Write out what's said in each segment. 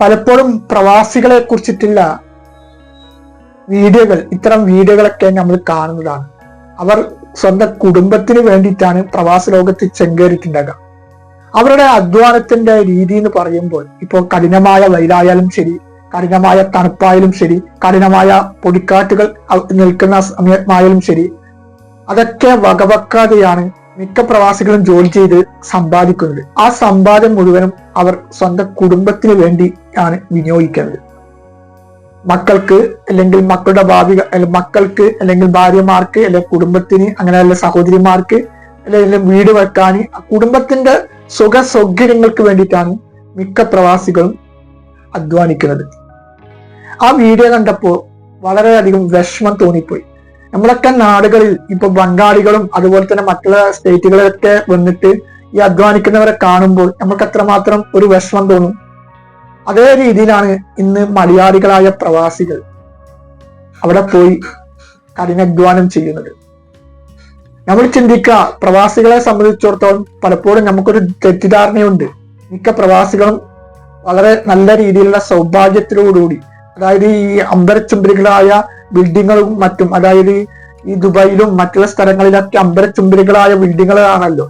പലപ്പോഴും പ്രവാസികളെ കുറിച്ചിട്ടുള്ള വീഡിയോകൾ ഇത്തരം വീഡിയോകളൊക്കെ നമ്മൾ കാണുന്നതാണ്. അവർ സ്വന്തം കുടുംബത്തിന് വേണ്ടിയിട്ടാണ് പ്രവാസ ലോകത്ത് ചെങ്കേറിയിട്ടുണ്ടാകുക അവരുടെ അധ്വാനത്തിന്റെ രീതി എന്ന് പറയുമ്പോൾ ഇപ്പോൾ കഠിനമായ വെയിലായാലും ശരി കഠിനമായ തണുപ്പായാലും ശരി കഠിനമായ പൊടിക്കാറ്റുകൾ നിൽക്കുന്ന സമയമായാലും ശരി അതൊക്കെ വകവെക്കാതെയാണ് മിക്ക പ്രവാസികളും ജോലി ചെയ്ത് സമ്പാദിക്കുന്നത്. ആ സമ്പാദ്യം മുഴുവനും അവർ സ്വന്തം കുടുംബത്തിന് വേണ്ടി ആണ് വിനിയോഗിക്കുന്നത്. മക്കൾക്ക് അല്ലെങ്കിൽ മക്കളുടെ ഭാവി അല്ല- മക്കൾക്ക് അല്ലെങ്കിൽ ഭാര്യമാർക്ക് അല്ലെങ്കിൽ കുടുംബത്തിന് അങ്ങനെയല്ല സഹോദരിമാർക്ക് അല്ലെങ്കിൽ വീട് വെക്കാൻ കുടുംബത്തിന്റെ സുഖ സൗകര്യങ്ങൾക്ക് വേണ്ടിയിട്ടാണ് മിക്ക പ്രവാസികളും അധ്വാനിക്കുന്നത്. ആ വീഡിയോ കണ്ടപ്പോൾ വളരെയധികം വിഷമം തോന്നിപ്പോയി. നമ്മളൊക്കെ നാടുകളിൽ ഇപ്പൊ ബംഗാളികളും അതുപോലെ തന്നെ മറ്റുള്ള സ്റ്റേറ്റുകളിലൊക്കെ വന്നിട്ട് ഈ അധ്വാനിക്കുന്നവരെ കാണുമ്പോൾ നമുക്ക് അത്രമാത്രം ഒരു വിഷമം തോന്നും. അതേ രീതിയിലാണ് ഇന്ന് മലയാളികളായ പ്രവാസികൾ അവിടെ പോയി കഠിനാധ്വാനം ചെയ്യുന്നത്. നമ്മൾ ചിന്തിക്കുക പ്രവാസികളെ സംബന്ധിച്ചിടത്തോളം പലപ്പോഴും നമുക്കൊരു തെറ്റിദ്ധാരണയുണ്ട്. മിക്ക പ്രവാസികളും വളരെ നല്ല രീതിയിലുള്ള സൗഭാഗ്യത്തിലോടുകൂടി അതായത് ഈ അമ്പരച്ചുംബരികളായ ബിൽഡിങ്ങുകളും മറ്റും അതായത് ഈ ദുബായിലും മറ്റുള്ള സ്ഥലങ്ങളിലൊക്കെ അമ്പരച്ചുംബരികളായ ബിൽഡിങ്ങുകളാണല്ലോ.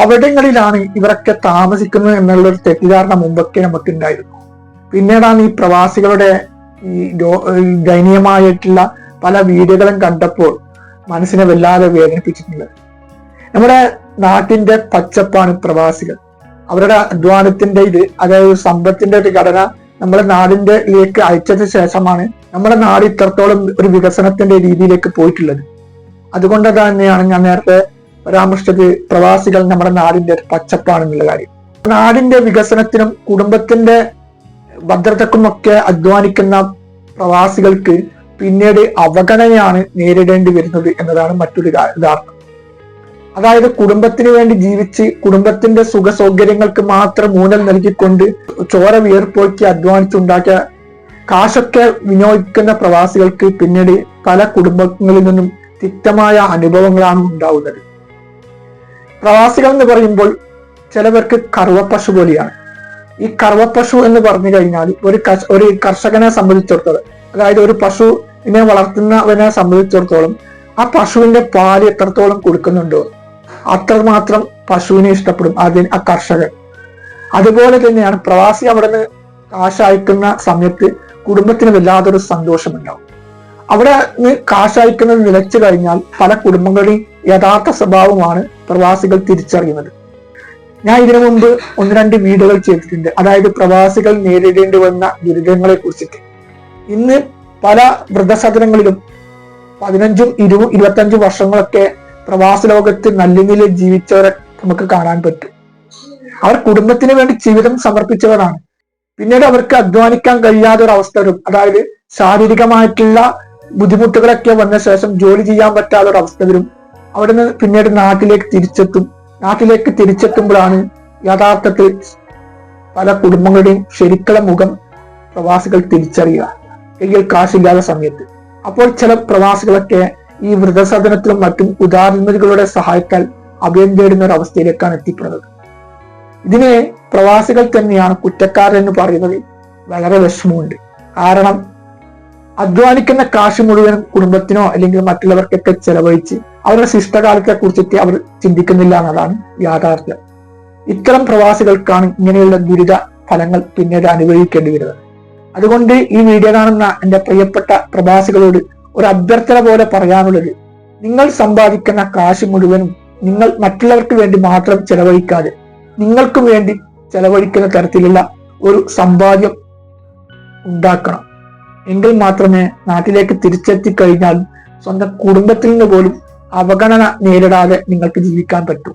അവിടങ്ങളിലാണ് ഇവരൊക്കെ താമസിക്കുന്നത് എന്നുള്ള ഒരു തെറ്റിദ്ധാരണ മുമ്പൊക്കെ നമുക്കുണ്ടായിരുന്നു. പിന്നീടാണ് ഈ പ്രവാസികളുടെ ഈ ദയനീയമായിട്ടുള്ള പല വീടുകളും കണ്ടപ്പോൾ മനസ്സിനെ വല്ലാതെ വേദനിപ്പിച്ചിട്ടുള്ളത് നമ്മുടെ നാട്ടിന്റെ പച്ചപ്പാണ് പ്രവാസികൾ. അവരുടെ അധ്വാനത്തിന്റെ ഇത് അതായത് സമ്പത്തിന്റെ ഒരു ഘടന നമ്മുടെ നാടിന്റെ ലേക്ക് അയച്ചതിന് ശേഷമാണ് നമ്മുടെ നാട് ഇത്രത്തോളം ഒരു വികസനത്തിന്റെ രീതിയിലേക്ക് പോയിട്ടുള്ളത്. അതുകൊണ്ട് തന്നെയാണ് ഞാൻ നേരത്തെ പരാമർശിച്ചത് പ്രവാസികൾ നമ്മുടെ നാടിന്റെ ഒരു പച്ചപ്പാണെന്നുള്ള കാര്യം. നാടിന്റെ വികസനത്തിനും കുടുംബത്തിന്റെ ഭദ്രതക്കുമൊക്കെ അധ്വാനിക്കുന്ന പ്രവാസികൾക്ക് പിന്നീട് അവഗണനയാണ് നേരിടേണ്ടി വരുന്നത് എന്നതാണ് മറ്റൊരു ഉദാഹരണം അതായത് കുടുംബത്തിന് വേണ്ടി ജീവിച്ച് കുടുംബത്തിന്റെ സുഖ സൗകര്യങ്ങൾക്ക് മാത്രം ഊന്നൽ നൽകിക്കൊണ്ട് ചോര വിയർപ്പൊഴുക്കി അധ്വാനിച്ചുണ്ടാക്കിയ കാശൊക്കെ വിനിയോഗിക്കുന്ന പ്രവാസികൾക്ക് പിന്നീട് പല കുടുംബങ്ങളിൽ നിന്നും തിക്തമായ അനുഭവങ്ങളാണ് ഉണ്ടാവുന്നത്. പ്രവാസികൾ എന്ന് പറയുമ്പോൾ ചിലവർക്ക് കറുവപ്പശു പോലെയാണ്. ഈ കറുവപ്പശു എന്ന് പറഞ്ഞു കഴിഞ്ഞാൽ ഒരു ഒരു കർഷകനെ സംബന്ധിച്ചിടത്തോളം അതായത് ഒരു പശുവിനെ വളർത്തുന്നവനെ സംബന്ധിച്ചിടത്തോളം ആ പശുവിന്റെ പാൽ എത്രത്തോളം കൊടുക്കുന്നുണ്ടോ അത്രമാത്രം പശുവിനെ ഇഷ്ടപ്പെടും അതിന് ആ കർഷകൻ. അതുപോലെ തന്നെയാണ് പ്രവാസി അവിടെ നിന്ന് കാശ് അയക്കുന്ന സമയത്ത് കുടുംബത്തിന് വല്ലാതൊരു സന്തോഷമുണ്ടാവും. അവിടെ നിന്ന് കാശ് അയക്കുന്നത് നിലച്ചു കഴിഞ്ഞാൽ പല കുടുംബങ്ങളുടെയും യഥാർത്ഥ സ്വഭാവമാണ് പ്രവാസികൾ തിരിച്ചറിയുന്നത്. ഞാൻ ഇതിനു മുമ്പ് ഒന്ന് രണ്ട് വീഡിയോകൾ ചെയ്തിട്ടുണ്ട്. അതായത് പ്രവാസികൾ നേരിടേണ്ടി വന്ന ദുരിതങ്ങളെ കുറിച്ചിട്ട് ഇന്ന് പല വൃദ്ധസദനങ്ങളിലും പതിനഞ്ചും ഇരു ഇരുപത്തഞ്ചും വർഷങ്ങളൊക്കെ പ്രവാസ ലോകത്ത് നല്ല ജീവിച്ചവരെ നമുക്ക് കാണാൻ പറ്റും. അവർ കുടുംബത്തിന് വേണ്ടി ജീവിതം സമർപ്പിച്ചവരാണ്. പിന്നീട് അവർക്ക് അധ്വാനിക്കാൻ കഴിയാത്ത ഒരു അവസ്ഥ വരും. അതായത് ശാരീരികമായിട്ടുള്ള ബുദ്ധിമുട്ടുകളൊക്കെ വന്ന ശേഷം ജോലി ചെയ്യാൻ പറ്റാത്ത ഒരു അവസ്ഥ വരും. അവിടുന്ന് പിന്നീട് നാട്ടിലേക്ക് തിരിച്ചെത്തും. നാട്ടിലേക്ക് തിരിച്ചെത്തുമ്പോഴാണ് യഥാർത്ഥത്തിൽ പല കുടുംബങ്ങളുടെയും ശരിക്കുള്ള മുഖം പ്രവാസികൾ തിരിച്ചറിയുക. കയ്യിൽ കാശില്ലാത്ത സമയത്ത്. അപ്പോൾ ചില പ്രവാസികളൊക്കെ ഈ വൃദ്ധസദനത്തിലും മറ്റും ഉദാരനിധികളുടെ സഹായത്താൽ അഭയം തേടുന്ന ഒരു അവസ്ഥയിലേക്കാണ് എത്തിപ്പെടുന്നത്. ഇതിനെ പ്രവാസികൾ തന്നെയാണ് കുറ്റക്കാരെന്ന് പറയുന്നത് വളരെ വിഷമമുണ്ട്. കാരണം അധ്വാനിക്കുന്ന കാശ് മുഴുവനും കുടുംബത്തിനോ അല്ലെങ്കിൽ മറ്റുള്ളവർക്കൊക്കെ ചെലവഴിച്ച് അവരുടെ ശിഷ്ടകാലത്തെ കുറിച്ചിട്ട് അവർ ചിന്തിക്കുന്നില്ല എന്നതാണ് യാഥാർത്ഥ്യം. ഇത്തരം പ്രവാസികൾക്കാണ് ഇങ്ങനെയുള്ള ദുരിത ഫലങ്ങൾ പിന്നീട് അനുഭവിക്കേണ്ടി വരുന്നത്. അതുകൊണ്ട് ഈ വീഡിയോ കാണുന്ന എന്റെ പ്രിയപ്പെട്ട പ്രവാസികളോട് ഒരു അഭ്യർത്ഥന പോലെ പറയാനുള്ളത് നിങ്ങൾ സമ്പാദിക്കുന്ന കാശ് മുഴുവനും നിങ്ങൾ മറ്റുള്ളവർക്ക് വേണ്ടി മാത്രം ചെലവഴിക്കാതെ നിങ്ങൾക്കും വേണ്ടി ചെലവഴിക്കുന്ന തരത്തിലുള്ള ഒരു സമ്പാദ്യം ഉണ്ടാക്കണം. എങ്കിൽ മാത്രമേ നാട്ടിലേക്ക് തിരിച്ചെത്തി കഴിഞ്ഞാൽ സ്വന്തം കുടുംബത്തിൽ നിന്ന് പോലും അവഗണന നേരിടാതെ നിങ്ങൾക്ക് ജീവിക്കാൻ പറ്റൂ.